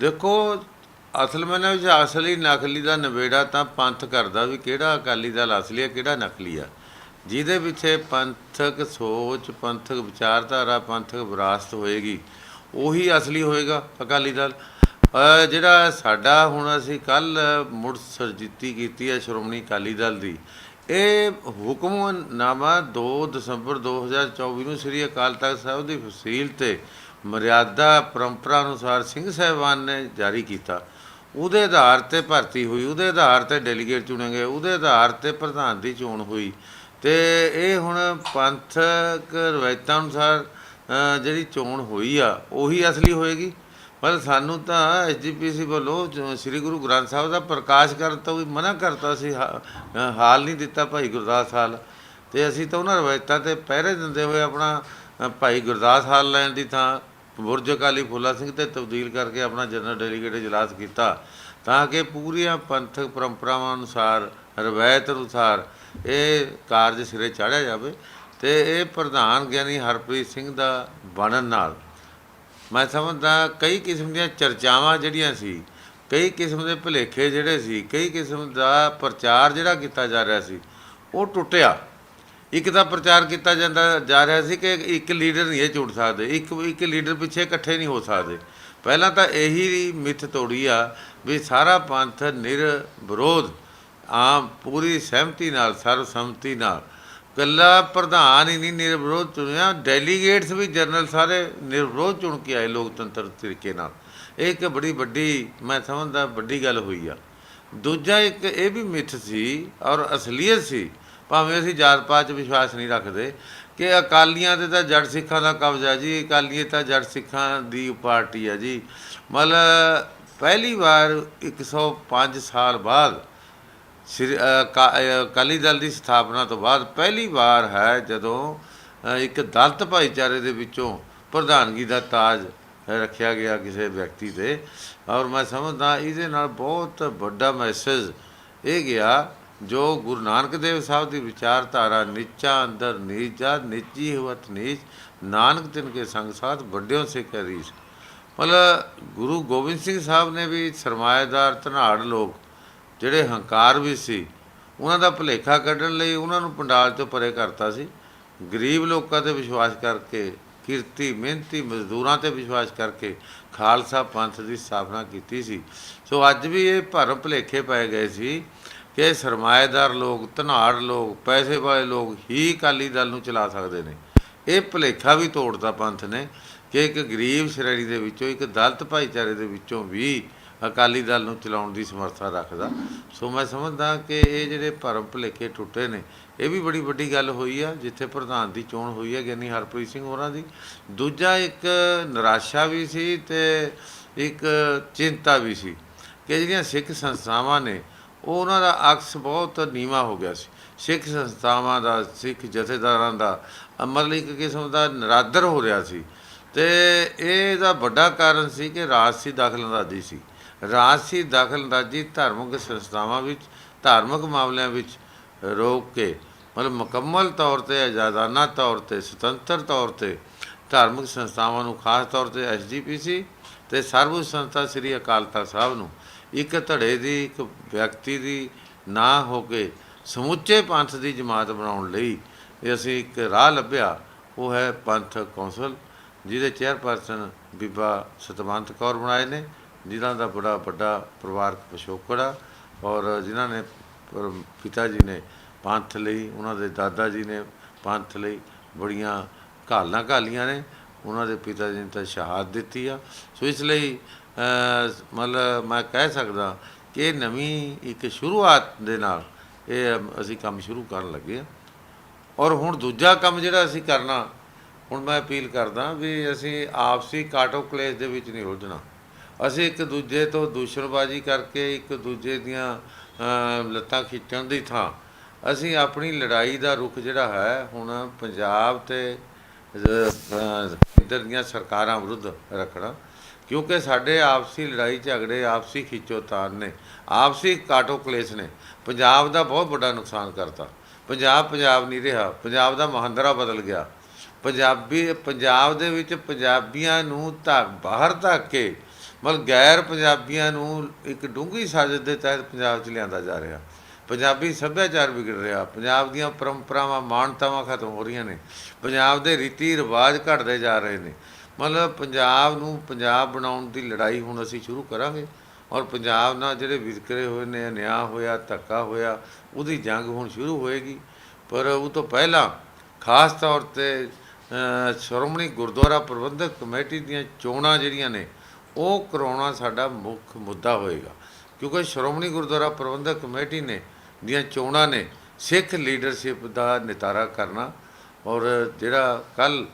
ਦੇਖੋ, ਅਸਲ ਮੈਨੇ ਵਿੱਚ ਅਸਲੀ ਨਕਲੀ ਦਾ ਨਿਬੇੜਾ ਤਾਂ ਪੰਥ ਕਰਦਾ ਵੀ ਕਿਹੜਾ ਅਕਾਲੀ ਦਲ ਅਸਲੀ ਹੈ, ਕਿਹੜਾ ਨਕਲੀ ਆ। ਜਿਹਦੇ ਪਿੱਛੇ ਪੰਥਕ ਸੋਚ, ਪੰਥਕ ਵਿਚਾਰਧਾਰਾ, ਪੰਥਕ ਵਿਰਾਸਤ ਹੋਏਗੀ, ਉਹੀ ਅਸਲੀ ਹੋਏਗਾ ਅਕਾਲੀ ਦਲ। ਜਿਹੜਾ ਸਾਡਾ ਹੁਣ ਅਸੀਂ ਕੱਲ ਮੁੜ ਸਰਜੀਤੀ ਕੀਤੀ ਹੈ ਸ਼੍ਰੋਮਣੀ ਅਕਾਲੀ ਦਲ ਦੀ, ਇਹ ਹੁਕਮਨਾਮਾ 2 ਦਸੰਬਰ 2024 ਨੂੰ ਸ੍ਰੀ ਅਕਾਲ ਤਖਤ ਸਾਹਿਬ ਦੀ ਫਸੀਲ ਤੇ ਮਰਿਆਦਾ ਪਰੰਪਰਾ ਅਨੁਸਾਰ ਸਿੰਘ ਸਾਹਿਬਾਨ ਨੇ ਜਾਰੀ ਕੀਤਾ। ਉਹਦੇ ਆਧਾਰ ਤੇ ਭਰਤੀ ਹੋਈ, ਉਹਦੇ ਆਧਾਰ ਤੇ ਡੈਲੀਗੇਟ ਚੁਣੇ ਗਏ, ਉਹਦੇ ਆਧਾਰ ਤੇ ਪ੍ਰਧਾਨ ਦੀ ਚੋਣ ਹੋਈ। ਤੇ ਇਹ ਹੁਣ ਪੰਥਕ ਰਵਾਇਤਾਂ ਅਨੁਸਾਰ ਜਿਹੜੀ ਚੋਣ ਹੋਈ ਆ, ਉਹੀ ਅਸਲੀ ਹੋਏਗੀ? ਪਰ ਸਾਨੂੰ ਤਾਂ ਐਸਜੀਪੀਸੀ ਵੱਲੋਂ ਸ੍ਰੀ ਗੁਰੂ ਗ੍ਰੰਥ ਸਾਹਿਬ ਦਾ ਪ੍ਰਕਾਸ਼ ਕਰਨ ਤੋਂ ਵੀ ਮਨਾ ਕਰਤਾ ਸੀ, ਹਾ- ਹਾਲ ਨਹੀਂ ਦਿੱਤਾ ਭਾਈ ਗੁਰਦਾਸ ਹਾਲ। ਤੇ ਅਸੀਂ ਤਾਂ ਉਹਨਾਂ ਰਵਾਇਤਾਂ ਤੇ ਪਹਿਰੇ ਦਿੰਦੇ ਹੋਏ ਆਪਣਾ ਭਾਈ ਗੁਰਦਾਸ ਹਾਲ ਲੈਣ ਦੀ ਥਾਂ ਬੁਰਜ ਅਕਾਲੀ ਫੁੱਲਾ ਸਿੰਘ ਤੇ ਤਬਦੀਲ ਕਰਕੇ ਆਪਣਾ ਜਨਰਲ ਡੈਲੀਗੇਟ ਇਜਲਾਸ ਕੀਤਾ ਤਾਂ ਕਿ ਪੂਰੀਆਂ ਪੰਥਕ ਪਰੰਪਰਾਵਾਂ ਅਨੁਸਾਰ, ਰਵਾਇਤ ਅਨੁਸਾਰ ਇਹ ਕਾਰਜ ਸਿਰੇ ਚਾੜਿਆ ਜਾਵੇ ਤੇ ਇਹ ਪ੍ਰਧਾਨ ਗਿਆਨੀ ਹਰਪ੍ਰੀਤ ਸਿੰਘ ਦਾ ਬਣਨ ਨਾਲ। ਮੈਂ ਸਮਝਦਾ ਕਈ ਕਿਸਮ ਦੀਆਂ ਚਰਚਾਵਾਂ ਜਿਹੜੀਆਂ ਸੀ, ਕਈ ਕਿਸਮ ਦੇ ਭੁਲੇਖੇ ਜਿਹੜੇ ਸੀ, ਕਈ ਕਿਸਮ ਦਾ ਪ੍ਰਚਾਰ ਜਿਹੜਾ ਕੀਤਾ ਜਾ ਰਿਹਾ ਸੀ, ਉਹ ਟੁੱਟਿਆ। ਇੱਕ ਤਾਂ ਪ੍ਰਚਾਰ ਕੀਤਾ ਜਾਂਦਾ, ਜਾ ਰਿਹਾ ਸੀ ਕਿ ਇੱਕ ਲੀਡਰ ਨਹੀਂ ਇਹ ਚੁਣ ਸਕਦੇ, ਇੱਕ ਇੱਕ ਲੀਡਰ ਪਿੱਛੇ ਇਕੱਠੇ ਨਹੀਂ ਹੋ ਸਕਦੇ। ਪਹਿਲਾਂ ਤਾਂ ਇਹੀ ਮਿੱਥ ਤੋੜੀ ਆ ਵੀ ਸਾਰਾ ਪੰਥ ਨਿਰ ਵਿਰੋਧ, ਆਮ ਪੂਰੀ ਸਹਿਮਤੀ ਨਾਲ ਸਰਵਸੰਮਤੀ ਨਾਲ। ਕੱਲਾ ਪ੍ਰਧਾਨ ਹੀ ਨਹੀਂ ਨਿਰਵਿਰੋਧ ਚੁਣਿਆ, ਡੈਲੀਗੇਟਸ ਵੀ ਜਨਰਲ ਸਾਰੇ ਨਿਰਵਿਰੋਧ ਚੁਣ ਕੇ ਆਏ ਲੋਕਤੰਤਰ ਤਰੀਕੇ ਨਾਲ। ਇਹ ਇੱਕ ਬੜੀ ਵੱਡੀ, ਮੈਂ ਸਮਝਦਾ ਵੱਡੀ ਗੱਲ ਹੋਈ ਆ। ਦੂਜਾ ਇੱਕ ਇਹ ਵੀ ਮਿੱਥ ਸੀ ਔਰ ਅਸਲੀਅਤ ਸੀ ਭਾਵੇਂ ਅਸੀਂ ਜਾਤ ਪਾਤ 'ਚ ਵਿਸ਼ਵਾਸ ਨਹੀਂ ਰੱਖਦੇ ਕਿ ਅਕਾਲੀਆਂ ਤੇ ਤਾਂ ਜੜ ਸਿੱਖਾਂ ਦਾ ਕਬਜ਼ਾ ਜੀ ਅਕਾਲੀ ਤਾਂ ਜੜ ਸਿੱਖਾਂ ਦੀ ਪਾਰਟੀ ਆ ਜੀ। ਮਤਲਬ ਪਹਿਲੀ ਵਾਰ 105 ਸਾਲ ਬਾਅਦ ਸ੍ਰੀ ਅ, ਅਕਾਲੀ ਦਲ ਦੀ ਸਥਾਪਨਾ ਤੋਂ ਬਾਅਦ ਪਹਿਲੀ ਵਾਰ ਹੈ ਜਦੋਂ ਇੱਕ ਦਲਤ ਭਾਈਚਾਰੇ ਦੇ ਵਿੱਚੋਂ ਪ੍ਰਧਾਨਗੀ ਦਾ ਤਾਜ ਰੱਖਿਆ ਗਿਆ ਕਿਸੇ ਵਿਅਕਤੀ ਤੇ। ਔਰ ਮੈਂ ਸਮਝਦਾ ਇਹਦੇ ਨਾਲ ਬਹੁਤ ਵੱਡਾ ਮੈਸੇਜ ਇਹ ਗਿਆ ਜੋ ਗੁਰੂ ਨਾਨਕ ਦੇਵ ਸਾਹਿਬ ਦੀ ਵਿਚਾਰਧਾਰਾ, ਨੀਚਾ ਅੰਦਰ ਨੀਚਾ ਨਿੱਜੀ ਹਵਤ ਨੀਚ, ਨਾਨਕ ਤਿਨ ਕੇ ਸੰਗ ਸਾਥ ਵੱਡਿਓ ਸੇ ਕਰੀਸ ਮਤਲਬ ਗੁਰੂ ਗੋਬਿੰਦ ਸਿੰਘ ਸਾਹਿਬ ਨੇ ਵੀ ਸਰਮਾਏਦਾਰ, ਧਨਾੜ ਲੋਕ ਜਿਹੜੇ ਹੰਕਾਰ ਵੀ ਸੀ, ਉਹਨਾਂ ਦਾ ਭੁਲੇਖਾ ਕੱਢਣ ਲਈ ਉਹਨਾਂ ਨੂੰ ਪੰਡਾਲ ਤੋਂ ਪਰੇ ਕਰਤਾ ਸੀ। ਗਰੀਬ ਲੋਕਾਂ ਤੇ ਵਿਸ਼ਵਾਸ ਕਰਕੇ, ਕਿਰਤੀ, ਮਿਹਨਤੀ ਮਜ਼ਦੂਰਾਂ ਤੇ ਵਿਸ਼ਵਾਸ ਕਰਕੇ ਖਾਲਸਾ ਪੰਥ ਦੀ ਸਥਾਪਨਾ ਕੀਤੀ ਸੀ। ਸੋ ਅੱਜ ਵੀ ਇਹ ਭਰਮ ਭੁਲੇਖੇ ਪੈ ਗਏ ਸੀ ਕਿ ਸਰਮਾਏਦਾਰ ਲੋਕ, ਧਨਾੜ ਲੋਕ, ਪੈਸੇ ਵਾਲੇ ਲੋਕ ਹੀ ਅਕਾਲੀ ਦਲ ਨੂੰ ਚਲਾ ਸਕਦੇ ਨੇ। ਇਹ ਭੁਲੇਖਾ ਵੀ ਤੋੜਦਾ ਪੰਥ ਨੇ ਕਿ ਇੱਕ ਗਰੀਬ ਸ਼੍ਰੇਣੀ ਦੇ ਵਿੱਚੋਂ, ਇੱਕ ਦਲਿਤ ਭਾਈਚਾਰੇ ਦੇ ਵਿੱਚੋਂ ਵੀ ਅਕਾਲੀ ਦਲ ਨੂੰ ਚਲਾਉਣ ਦੀ ਸਮਰੱਥਾ ਰੱਖਦਾ। ਸੋ ਮੈਂ ਸਮਝਦਾ ਕਿ ਇਹ ਜਿਹੜੇ ਭਰਮ ਭੁਲੇਖੇ ਟੁੱਟੇ ਨੇ, ਇਹ ਵੀ ਬੜੀ ਵੱਡੀ ਗੱਲ ਹੋਈ ਆ, ਜਿੱਥੇ ਪ੍ਰਧਾਨ ਦੀ ਚੋਣ ਹੋਈ ਹੈ ਗਿਆਨੀ ਹਰਪ੍ਰੀਤ ਸਿੰਘ ਹੋਰਾਂ ਦੀ। ਦੂਜਾ ਇੱਕ ਨਿਰਾਸ਼ਾ ਵੀ ਸੀ ਤੇ ਇੱਕ ਚਿੰਤਾ ਵੀ ਸੀ ਕਿ ਜਿਹੜੀਆਂ ਸਿੱਖ ਸੰਸਥਾਵਾਂ ਨੇ ਉਹਨਾਂ ਦਾ ਅਕਸ ਬਹੁਤ ਨੀਵਾ ਹੋ ਗਿਆ ਸੀ। ਸਿੱਖ ਸੰਸਥਾਵਾਂ ਦਾ ਸਿੱਖ ਜਥੇਦਾਰਾਂ ਦਾ ਅ, ਮਤਲਬ ਇੱਕ ਕਿਸਮ ਦਾ ਨਰਾਦਰ ਹੋ ਰਿਹਾ ਸੀ। ਤੇ ਇਹਦਾ ਵੱਡਾ ਕਾਰਨ ਸੀ ਕਿ ਰਾਜਸੀ ਦਖਲਅੰਦਾਜ਼ੀ ਸੀ। ਰਾਜਸੀ ਦਖਲਅੰਦਾਜ਼ੀ ਧਾਰਮਿਕ ਸੰਸਥਾਵਾਂ ਵਿੱਚ ਧਾਰਮਿਕ ਮਾਮਲਿਆਂ ਵਿੱਚ ਰੋਕ ਕੇ ਮਤਲਬ ਮੁਕੰਮਲ ਤੌਰ ਤੇ ਆਜ਼ਾਦਾਨਾ ਤੌਰ ਤੇ ਸੁਤੰਤਰ ਤੌਰ ਤੇ ਧਾਰਮਿਕ ਸੰਸਥਾਵਾਂ ਨੂੰ ਖਾਸ ਤੌਰ ਤੇ ਐਸਜੀਪੀਸੀ ਤੇ ਸਰਵ ਸੰਸਥਾ ਸ੍ਰੀ ਅਕਾਲ ਤਖਤ ਸਾਹਿਬ ਨੂੰ। ਇੱਕ ਧੜੇ ਦੀ, ਇੱਕ ਵਿਅਕਤੀ ਦੀ ਨਾ ਹੋ ਕੇ ਸਮੁੱਚੇ ਪੰਥ ਦੀ ਜਮਾਤ ਬਣਾਉਣ ਲਈ ਇਹ ਅਸੀਂ ਇੱਕ ਰਾਹ ਲੱਭਿਆ। ਉਹ ਹੈ ਪੰਥ ਕੌਂਸਲ, ਜਿਹਦੇ ਚੇਅਰਪਰਸਨ ਬੀਬਾ ਸਤਵੰਤ ਕੌਰ ਬਣਾਏ ਨੇ, ਜਿਨ੍ਹਾਂ ਦਾ ਬੜਾ ਵੱਡਾ ਪਰਿਵਾਰਕ ਪਿਛੋਕੜ ਆ ਔਰ ਜਿਨ੍ਹਾਂ ਨੇ ਪਿਤਾ ਜੀ ਨੇ ਪੰਥ ਲਈ, ਉਹਨਾਂ ਦੇ ਦਾਦਾ ਜੀ ਨੇ ਪੰਥ ਲਈ ਬੜੀਆਂ ਘਾਲਣਾ ਘਾਲੀਆਂ ਨੇ। ਉਹਨਾਂ ਦੇ ਪਿਤਾ ਜੀ ਨੇ ਤਾਂ ਸ਼ਹਾਦਤ ਦਿੱਤੀ ਆ। ਸੋ ਇਸ ਲਈ ਮਤਲਬ ਮੈਂ ਕਹਿ ਸਕਦਾ ਕਿ ਇਹ ਨਵੀਂ ਇੱਕ ਸ਼ੁਰੂਆਤ ਦੇ ਨਾਲ ਇਹ ਅਸੀਂ ਕੰਮ ਸ਼ੁਰੂ ਕਰਨ ਲੱਗੇ ਆ। ਔਰ ਹੁਣ ਦੂਜਾ ਕੰਮ ਜਿਹੜਾ ਅਸੀਂ ਕਰਨਾ, ਹੁਣ ਮੈਂ ਅਪੀਲ ਕਰਦਾ ਵੀ ਅਸੀਂ ਆਪਸੀ ਕਾਟੋ ਕਲੇਸ਼ ਦੇ ਵਿੱਚ ਨਹੀਂ ਉਲਝਣਾ। ਅਸੀਂ ਇੱਕ ਦੂਜੇ ਤੋਂ ਦੂਸ਼ਣਬਾਜ਼ੀ ਕਰਕੇ ਇੱਕ ਦੂਜੇ ਦੀਆਂ ਲੱਤਾਂ ਖਿੱਚਣ ਦੀ ਥਾਂ, ਅਸੀਂ ਆਪਣੀ ਲੜਾਈ ਦਾ ਰੁਖ ਜਿਹੜਾ ਹੈ, ਹੁਣ ਪੰਜਾਬ ਤੇ ਇੱਧਰ ਦੀਆਂ ਸਰਕਾਰਾਂ ਵਿਰੁੱਧ ਰੱਖਣਾ, ਕਿਉਂਕਿ ਸਾਡੇ ਆਪਸੀ ਲੜਾਈ ਝਗੜੇ ਆਪਸੀ ਖਿੱਚੋਤਾਣ ਨੇ, ਆਪਸੀ ਕਾਟੋ ਕਲੇਸ਼ ਨੇ, ਪੰਜਾਬ ਦਾ ਬਹੁਤ ਵੱਡਾ ਨੁਕਸਾਨ ਕਰਤਾ। ਪੰਜਾਬ ਪੰਜਾਬ ਨਹੀਂ ਰਿਹਾ, ਪੰਜਾਬ ਦਾ ਮਹਾਂਦਰਾ ਬਦਲ ਗਿਆ। ਪੰਜਾਬੀ, ਪੰਜਾਬ ਦੇ ਵਿੱਚ ਪੰਜਾਬੀਆਂ ਨੂੰ ਧੱਕ, ਬਾਹਰ ਧੱਕ ਕੇ, ਮਤਲਬ ਗੈਰ ਪੰਜਾਬੀਆਂ ਨੂੰ ਇੱਕ ਡੂੰਘੀ ਸਾਜ਼ਿਸ਼ ਦੇ ਤਹਿਤ ਪੰਜਾਬ 'ਚ ਲਿਆਂਦਾ ਜਾ ਰਿਹਾ। ਪੰਜਾਬੀ ਸੱਭਿਆਚਾਰ ਵਿਗੜ ਰਿਹਾ। ਪੰਜਾਬ ਦੀਆਂ ਪਰੰਪਰਾਵਾਂ, ਮਾਨਤਾਵਾਂ ਖਤਮ ਹੋ ਰਹੀਆਂ ਨੇ। ਪੰਜਾਬ ਦੇ ਰੀਤੀ ਰਿਵਾਜ ਘਟਦੇ ਜਾ ਰਹੇ ਨੇ। ਮਤਲਬ ਪੰਜਾਬ ਨੂੰ ਪੰਜਾਬ ਬਣਾਉਣ ਦੀ ਲੜਾਈ ਹੁਣ ਅਸੀਂ ਸ਼ੁਰੂ ਕਰਾਂਗੇ ਔਰ ਪੰਜਾਬ ਨਾਲ ਜਿਹੜੇ ਵਿਤਕਰੇ ਹੋਏ ਨੇ, ਅਨਿਆ ਹੋਇਆ, ਧੱਕਾ ਹੋਇਆ, ਉਹਦੀ ਜੰਗ ਹੁਣ ਸ਼ੁਰੂ ਹੋਏਗੀ। ਪਰ ਉਹ ਤੋਂ ਪਹਿਲਾਂ ਖਾਸ ਤੌਰ ਤੇ ਸ਼੍ਰੋਮਣੀ ਗੁਰਦੁਆਰਾ ਪ੍ਰਬੰਧਕ ਕਮੇਟੀ ਦੀਆਂ ਚੋਣਾਂ ਜਿਹੜੀਆਂ ਨੇ, ਉਹ ਕਰਾਉਣਾ ਸਾਡਾ ਮੁੱਖ ਮੁੱਦਾ ਹੋਏਗਾ। ਕਿਉਂਕਿ ਸ਼੍ਰੋਮਣੀ ਗੁਰਦੁਆਰਾ ਪ੍ਰਬੰਧਕ ਕਮੇਟੀ ਨੇ ਦੀਆਂ ਚੋਣਾਂ ਨੇ, ਸਿੱਖ ਲੀਡਰਸ਼ਿਪ ਦਾ ਨਿਤਾਰਾ ਕਰਨਾ ਔਰ ਜਿਹੜਾ ਕੱਲ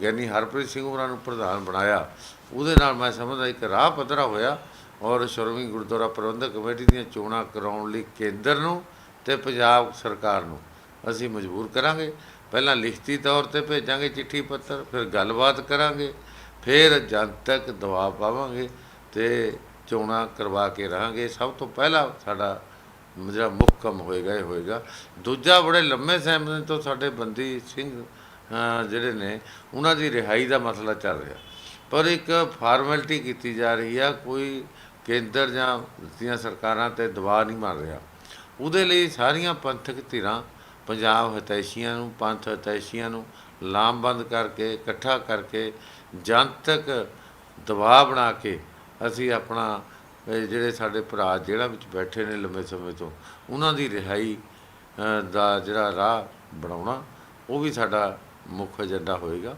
ਗਿਆਨੀ ਹਰਪ੍ਰੀਤ ਸਿੰਘ ਹੋਰਾਂ ਨੂੰ ਪ੍ਰਧਾਨ ਬਣਾਇਆ, ਉਹਦੇ ਨਾਲ ਮੈਂ ਸਮਝਦਾ ਇੱਕ ਰਾਹ ਪੱਧਰਾ ਹੋਇਆ ਔਰ ਸ਼੍ਰੋਮਣੀ ਗੁਰਦੁਆਰਾ ਪ੍ਰਬੰਧਕ ਕਮੇਟੀ ਦੀਆਂ ਚੋਣਾਂ ਕਰਾਉਣ ਲਈ ਕੇਂਦਰ ਨੂੰ ਤੇ ਪੰਜਾਬ ਸਰਕਾਰ ਨੂੰ ਅਸੀਂ ਮਜਬੂਰ ਕਰਾਂਗੇ। ਪਹਿਲਾਂ ਲਿਖਤੀ ਤੌਰ ਤੇ ਭੇਜਾਂਗੇ ਚਿੱਠੀ ਪੱਤਰ, ਫਿਰ ਗੱਲਬਾਤ ਕਰਾਂਗੇ, ਫਿਰ ਜਨਤਕ ਦਬਾਅ ਪਾਵਾਂਗੇ ਤੇ ਚੋਣਾਂ ਕਰਵਾ ਕੇ ਰਹਾਂਗੇ। ਸਭ ਤੋਂ ਪਹਿਲਾ ਸਾਡਾ ਜਿਹੜਾ ਮੁੱਖ ਕੰਮ ਹੋਏਗਾ, ਇਹ ਹੋਏਗਾ। ਦੂਜਾ ਬੜੇ ਲੰਮੇ ਸਮੇਂ ਤੋਂ ਸਾਡੇ ਬੰਦੀ ਸਿੰਘ ਜਿਹੜੇ ਨੇ, ਉਹਨਾਂ ਦੀ ਰਿਹਾਈ ਦਾ ਮਸਲਾ ਚੱਲ ਰਿਹਾ। ਪਰ ਇੱਕ ਫਾਰਮੈਲਿਟੀ ਕੀਤੀ ਜਾ ਰਹੀ ਆ, ਕੋਈ ਕੇਂਦਰ ਜਾਂ ਦੀਆਂ ਸਰਕਾਰਾਂ ਤੇ ਦਬਾਅ ਨਹੀਂ ਬਣ ਰਿਹਾ। ਉਹਦੇ ਲਈ ਸਾਰੀਆਂ ਪੰਥਕ ਧਿਰਾਂ, ਪੰਜਾਬ ਹਤੈਸ਼ੀਆਂ ਨੂੰ, ਪੰਥ ਹਤੈਸ਼ੀਆਂ ਨੂੰ ਲਾਮਬੰਦ ਕਰਕੇ, ਇਕੱਠਾ ਕਰਕੇ ਜਨਤਕ ਦਬਾਅ ਬਣਾ ਕੇ ਅਸੀਂ ਆਪਣਾ ਜਿਹੜੇ ਸਾਡੇ ਭਰਾ ਜਿਹੜਾ ਵਿੱਚ ਬੈਠੇ ਨੇ ਲੰਬੇ ਸਮੇਂ ਤੋਂ, ਉਹਨਾਂ ਦੀ ਰਿਹਾਈ ਦਾ ਜਿਹੜਾ ਰਾਹ ਬਣਾਉਣਾ, ਉਹ ਵੀ ਸਾਡਾ ਮੁੱਖ ਏਜੰਡਾ ਹੋਏਗਾ।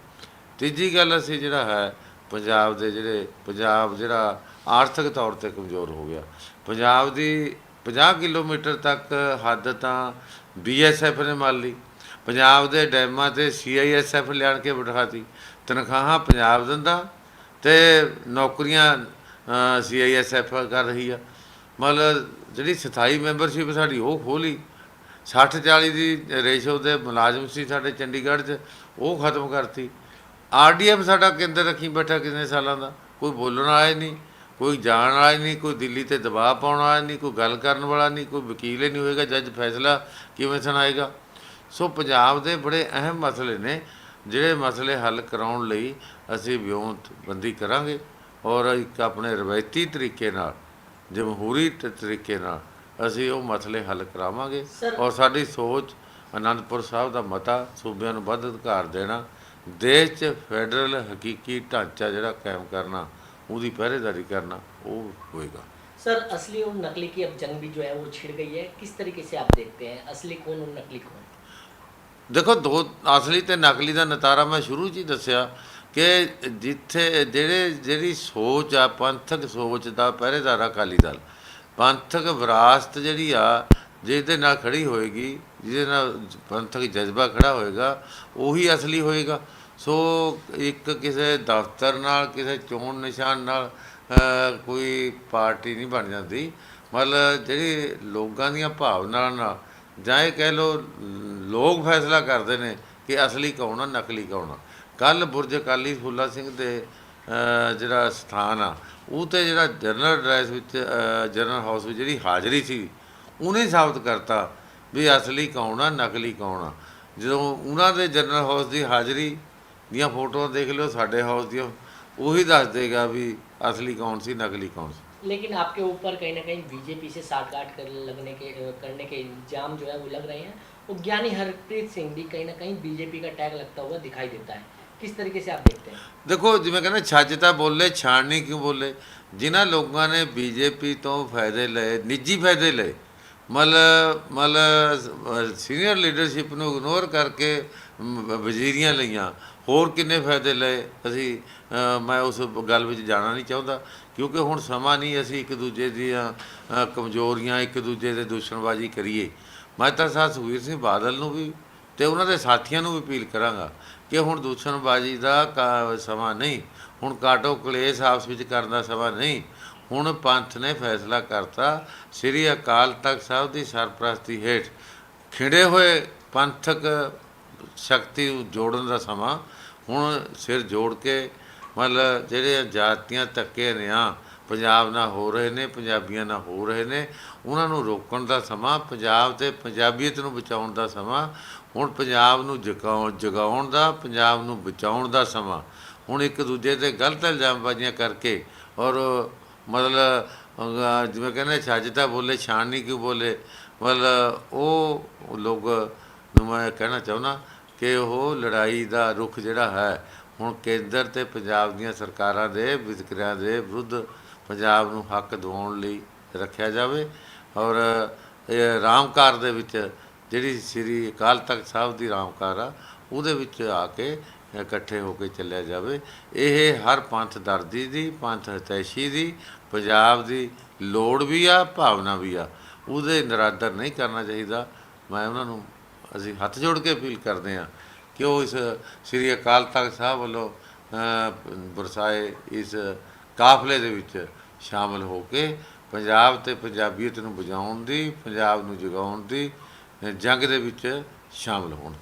ਤੀਜੀ ਗੱਲ ਅਸੀਂ ਜਿਹੜਾ ਹੈ, ਪੰਜਾਬ ਦੇ ਜਿਹੜੇ, ਪੰਜਾਬ ਜਿਹੜਾ ਆਰਥਿਕ ਤੌਰ ਤੇ ਕਮਜ਼ੋਰ ਹੋ ਗਿਆ। ਪੰਜਾਬ ਦੀ 50 ਕਿਲੋਮੀਟਰ ਤੱਕ ਹੱਦ ਤਾਂ ਬੀਐਸਐਫ ਨੇ ਮੰਨ ਲਈ। ਪੰਜਾਬ ਦੇ ਡੈਮਾਂ ਤੇ ਸੀਆਈਐਸਐਫ ਲਿਆਣ ਕੇ ਬਿਠਾਤੀ। ਤਨਖਾਹਾਂ ਪੰਜਾਬ ਦਿੰਦਾ ਤੇ ਨੌਕਰੀਆਂ ਸੀਆਈਐਸਐਫ ਕਰ ਰਹੀ ਆ। ਮਤਲਬ ਜਿਹੜੀ ਸਥਾਈ ਮੈਂਬਰਸ਼ਿਪ ਸਾਡੀ, ਉਹ ਖੋਲੀ। 60 40 ਦੀ ਰੇਸ਼ੋ ਦੇ ਮੁਲਾਜ਼ਮ ਸੀ ਸਾਡੇ ਚੰਡੀਗੜ੍ਹ 'ਚ, ਉਹ ਖਤਮ ਕਰਤੀ। ਆਰਡੀਐਮ ਸਾਡਾ ਕੇਂਦਰ ਰੱਖੀ ਬੈਠਾ ਕਿੰਨੇ ਸਾਲਾਂ ਦਾ? ਕੋਈ ਬੋਲਣ ਵਾਲਾ ਨਹੀਂ, ਕੋਈ ਜਾਣ ਵਾਲਾ ਨਹੀਂ, ਕੋਈ ਦਿੱਲੀ ਤੇ ਦਬਾਅ ਪਾਉਣ ਵਾਲਾ ਨਹੀਂ, ਕੋਈ ਗੱਲ ਕਰਨ ਵਾਲਾ ਨਹੀਂ, ਕੋਈ ਵਕੀਲ ਹੀ ਨਹੀਂ ਹੋਏਗਾ, ਜੱਜ ਫੈਸਲਾ ਕਿਵੇਂ ਸੁਣਾਏਗਾ? ਸੋ ਪੰਜਾਬ ਦੇ ਬੜੇ ਅਹਿਮ ਮਸਲੇ ਨੇ, ਜਿਹੜੇ ਮਸਲੇ ਹੱਲ ਕਰਾਉਣ ਲਈ ਅਸੀਂ ਵਿਉਂਤਬੰਦੀ ਕਰਾਂਗੇ। ਔਰ ਇੱਕ ਆਪਣੇ ਰਵਾਇਤੀ ਤਰੀਕੇ ਨਾਲ ਜਮਹੂਰੀ ਤ- ਤਰੀਕੇ ਨਾਲ ਅਸੀਂ ਉਹ ਮਸਲੇ ਹੱਲ ਕਰਾਵਾਂਗੇ ਸਰ- ਔਰ ਸਾਡੀ ਸੋਚ ਅਨੰਦਪੁਰ ਸਾਹਿਬ ਦਾ ਮਤਾ ਸੂਬਿਆਂ ਨੂੰ ਵੱਧ ਅਧਿਕਾਰ ਦੇਣਾ ਦੇਸ਼ 'ਚ ਫੈਡਰਲ ਹਕੀਕੀ ਢਾਂਚਾ ਜਿਹੜਾ ਕਾਇਮ ਕਰਨਾ ਉਹਦੀ ਪਹਿਰੇਦਾਰੀ ਕਰਨਾ ਉਹ ਹੋਏਗਾ सर असली और नकली की अब जंग भी जो है वो छिड़ गई है किस तरीके से आप देखते हैं असली कौन और नकली कौन ਦੇਖੋ ਦੋ ਅਸਲੀ ਤੇ ਨਕਲੀ ਦਾ ਨਤਾਰਾ ਮੈਂ ਸ਼ੁਰੂ 'ਚ ਹੀ ਦੱਸਿਆ ਕਿ ਜਿੱਥੇ ਜਿਹੜੇ, ਜਿਹੜੀ ਸੋਚ ਆ, ਪੰਥਕ ਸੋਚ ਦਾ ਪਹਿਰੇਦਾਰ ਅਕਾਲੀ ਦਲ। ਪੰਥਕ ਵਿਰਾਸਤ ਜਿਹੜੀ ਆ, ਜਿਹਦੇ ਨਾਲ ਖੜੀ ਹੋਏਗੀ, ਜਿਹਦੇ ਨਾਲ ਪੰਥਕ ਜਜ਼ਬਾ ਖੜਾ ਹੋਏਗਾ, ਉਹੀ ਅਸਲੀ ਹੋਏਗਾ। ਸੋ ਇੱਕ ਕਿਸੇ ਦਫ਼ਤਰ ਨਾਲ, ਕਿਸੇ ਚੋਣ ਨਿਸ਼ਾਨ ਨਾਲ ਕੋਈ ਪਾਰਟੀ ਨਹੀਂ ਬਣ ਜਾਂਦੀ। ਮਤਲਬ ਜਿਹੜੀ ਲੋਕਾਂ ਦੀਆਂ ਭਾਵਨਾਵਾਂ ਨਾਲ, ਜਾਂ ਇਹ ਕਹਿ ਲੋ ਲੋਕ ਫੈਸਲਾ ਕਰਦੇ ਨੇ ਕਿ ਅਸਲੀ ਕੌਣ ਆ, ਨਕਲੀ ਕੌਣ ਆ। ਕੱਲ ਬੁਰਜ ਅਕਾਲੀ ਫੁੱਲਾ ਸਿੰਘ ਦੇ ਅਹ, ਜਿਹੜਾ ਸਥਾਨ ਆ ਉਹ ਤੇ ਜਿਹੜਾ ਜਨਰਲ ਐਡਰੈਸ ਵਿੱਚ ਅਹ, ਜਨਰਲ ਹਾਊਸ ਵਿੱਚ ਜਿਹੜੀ ਹਾਜ਼ਰੀ ਸੀ ਉਹਨੇ ਸਾਬਤ ਕਰਤਾ ਵੀ ਅਸਲੀ ਕੌਣ ਆ ਨਕਲੀ ਕੌਣ ਆ ਜਦੋਂ ਉਹਨਾਂ ਦੇ ਜਨਰਲ ਹਾਊਸ ਦੀ ਹਾਜ਼ਰੀ ਦੀਆਂ ਫੋਟੋਆਂ ਦੇਖ ਲਿਓ ਸਾਡੇ ਹਾਊਸ ਦੀਆਂ ਉਹੀ ਦੱਸ ਦੇਗਾ ਵੀ ਅਸਲੀ ਕੌਣ ਸੀ ਨਕਲੀ ਕੌਣ ਸੀ लेकिन आपके ऊपर कहीं ना कहीं बीजेपी से साठगांठ कर लगने के करने के इल्जाम जो है वो लग रहे हैं वो ज्ञानी हरप्रीत सिंह भी कहीं ना कहीं बीजेपी का टैग लगता हुआ दिखाई देता है किस तरीके से आप देखते हैं ਦੇਖੋ ਜਿਵੇਂ ਕਹਿੰਦੇ ਛੱਜ ਤਾਂ ਬੋਲੇ ਛਾਣਨੀ ਕਿਉਂ ਬੋਲੇ ਜਿਨ੍ਹਾਂ ਲੋਕਾਂ ਨੇ ਬੀਜੇਪੀ ਤੋਂ ਫਾਇਦੇ ਲਏ ਨਿੱਜੀ ਫਾਇਦੇ ਲਏ ਮਤਲਬ ਮਤਲਬ ਸੀਨੀਅਰ ਲੀਡਰਸ਼ਿਪ ਨੂੰ ਇਗਨੋਰ ਕਰਕੇ ਮ, ਵਜ਼ੀਰੀਆਂ ਲਈਆਂ ਹੋਰ ਕਿੰਨੇ ਫਾਇਦੇ ਲਏ ਅਸੀਂ ਅ, ਮੈਂ ਉਸ ਗੱਲ ਵਿੱਚ ਜਾਣਾ ਨਹੀਂ ਚਾਹੁੰਦਾ ਕਿਉਂਕਿ ਹੁਣ ਸਮਾਂ ਨਹੀਂ ਅਸੀਂ ਇੱਕ ਦੂਜੇ ਦੀਆਂ ਅ, ਕਮਜ਼ੋਰੀਆਂ ਇੱਕ ਦੂਜੇ ਦੇ ਦੁਸ਼ਮਣਬਾਜ਼ੀ ਕਰੀਏ ਮੈਂ ਤਾਂ ਸਾਹ ਸੁਖਬੀਰ ਸਿੰਘ ਬਾਦਲ ਨੂੰ ਵੀ ਤੇ ਉਹਨਾਂ ਦੇ ਸਾਥੀਆਂ ਨੂੰ ਵੀ ਅਪੀਲ ਕਰਾਂਗਾ ਕਿ ਹੁਣ ਦੂਸ਼ਣਬਾਜ਼ੀ ਦਾ ਕਾ- ਸਮਾਂ ਨਹੀਂ, ਹੁਣ ਕਾਟੋ ਕਲੇਸ਼ ਆਪਸ ਵਿੱਚ ਕਰਨ ਦਾ ਸਮਾਂ ਨਹੀਂ। ਹੁਣ ਪੰਥ ਨੇ ਫੈਸਲਾ ਕਰਤਾ, ਸ੍ਰੀ ਅਕਾਲ ਤਖਤ ਸਾਹਿਬ ਦੀ ਸਰਪ੍ਰਸਤੀ ਹੇਠ ਖਿੜੇ ਹੋਏ ਪੰਥਕ ਸ਼ਕਤੀ ਨੂੰ ਜੋੜਨ ਦਾ ਸਮਾਂ, ਹੁਣ ਸਿਰ ਜੋੜ ਕੇ ਮਤਲਬ ਜਿਹੜੇ ਜਾਤੀਆਂ ਧੱਕੇ ਨੇ ਆ ਪੰਜਾਬ ਨਾਲ ਹੋ ਰਹੇ ਨੇ, ਪੰਜਾਬੀਆਂ ਨਾਲ ਹੋ ਰਹੇ ਨੇ, ਉਹਨਾਂ ਨੂੰ ਰੋਕਣ ਦਾ ਸਮਾਂ, ਪੰਜਾਬ ਤੇ ਪੰਜਾਬੀਅਤ ਨੂੰ ਬਚਾਉਣ ਦਾ ਸਮਾਂ ਹੁਣ ਪੰਜਾਬ ਨੂੰ ਜਗਾਉਣ ਜਗਾਉਣ ਦਾ, ਪੰਜਾਬ ਨੂੰ ਬਚਾਉਣ ਦਾ ਸਮਾਂ। ਹੁਣ ਇੱਕ ਦੂਜੇ ਤੇ ਗਲਤ ਇਲਜ਼ਾਮਬਾਜ਼ੀਆਂ ਕਰਕੇ ਔਰ ਮਤਲਬ ਜਿਵੇਂ ਕਹਿੰਦੇ, ਛੱਜ ਬੋਲੇ, ਛਾਣ ਨਹੀਂ ਕਿਉਂ ਬੋਲੇ? ਮਤਲਬ ਉਹ ਲੋਕ ਨੂੰ ਮੈਂ ਕਹਿਣਾ ਚਾਹੁੰਦਾ ਕਿ ਉਹ ਲੜਾਈ ਦਾ ਰੁਖ ਜਿਹੜਾ ਹੈ, ਹੁਣ ਕੇਂਦਰ ਤੇ ਪੰਜਾਬ ਦੀਆਂ ਸਰਕਾਰਾਂ ਦੇ, ਵਿਤਕਰਿਆਂ ਦੇ ਵਿਰੁੱਧ ਪੰਜਾਬ ਨੂੰ ਹੱਕ ਦਿਵਾਉਣ ਲਈ ਰੱਖਿਆ ਜਾਵੇ। ਔਰ ਇਹ ਰਾਮਕਾਰ ਦੇ ਵਿੱਚ ਜਿਹੜੀ ਸ੍ਰੀ ਅਕਾਲ ਤਖਤ ਸਾਹਿਬ ਦੀ ਰਾਮਕਾਰ ਆ ਉਹਦੇ ਵਿੱਚ ਆ ਕੇ ਇਕੱਠੇ ਹੋ ਕੇ ਚੱਲਿਆ ਜਾਵੇ। ਇਹ ਹਰ ਪੰਥ ਦਰਦੀ ਦੀ ਪੰਥ ਹਤੈਸ਼ੀ ਦੀ ਪੰਜਾਬ ਦੀ ਲੋੜ ਵੀ ਆ ਭਾਵਨਾ ਵੀ ਆ। ਉਹਦੇ ਨਿਰਾਦਰ ਨਹੀਂ ਕਰਨਾ ਚਾਹੀਦਾ। ਮੈਂ ਉਹਨਾਂ ਨੂੰ ਅਸੀਂ ਹੱਥ ਜੋੜ ਕੇ ਅਪੀਲ ਕਰਦੇ ਹਾਂ ਕਿ ਉਹ ਇਸ ਸ੍ਰੀ ਅਕਾਲ ਤਖਤ ਸਾਹਿਬ ਵੱਲੋਂ ਅ, ਵਰਸਾਏ ਇਸ ਕਾਫਲੇ ਦੇ ਵਿੱਚ ਸ਼ਾਮਲ ਹੋ ਕੇ ਪੰਜਾਬ ਤੇ ਪੰਜਾਬੀਅਤ ਨੂੰ ਬਚਾਉਣ ਦੀ ਪੰਜਾਬ ਨੂੰ ਜਗਾਉਣ ਦੀ ਜੰਗ ਦੇ ਵਿੱਚ ਸ਼ਾਮਲ ਹੋਣ।